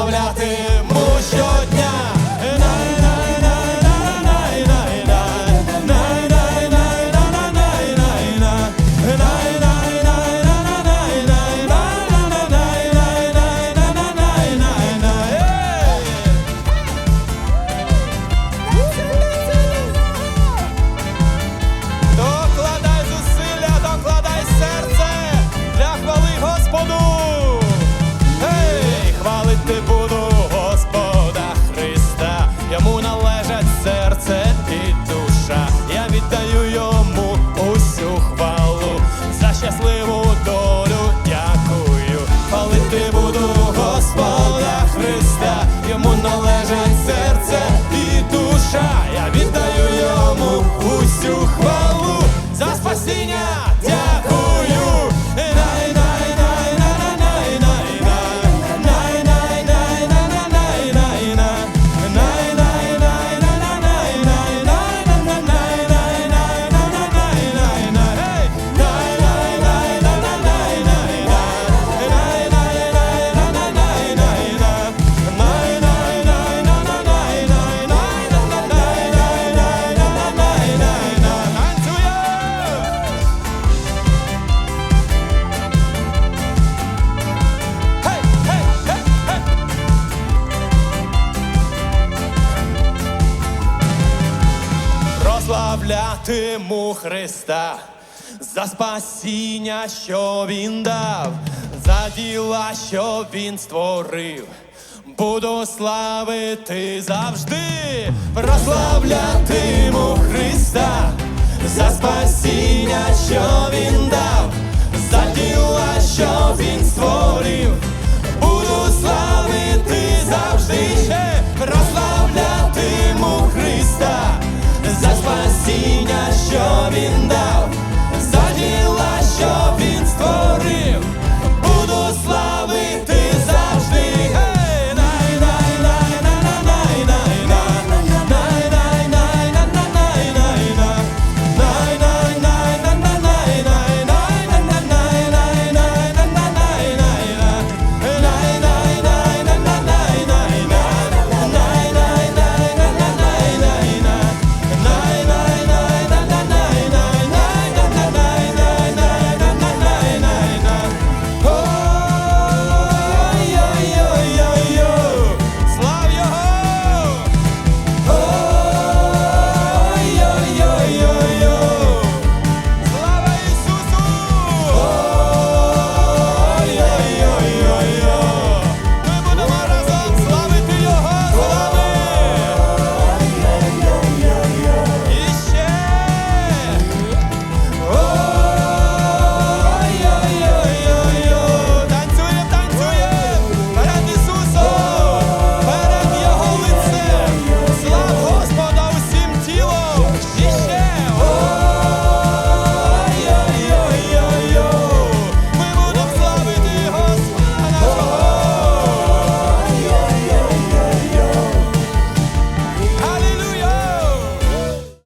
hablaste. Прославлятиму Христа за спасіння, що Він дав, за діла, що Він створив. Буду славити завжди, прославлятиму Христа за спасіння, що Він дав, за діла, що Він створив. Буду славити завжди, ще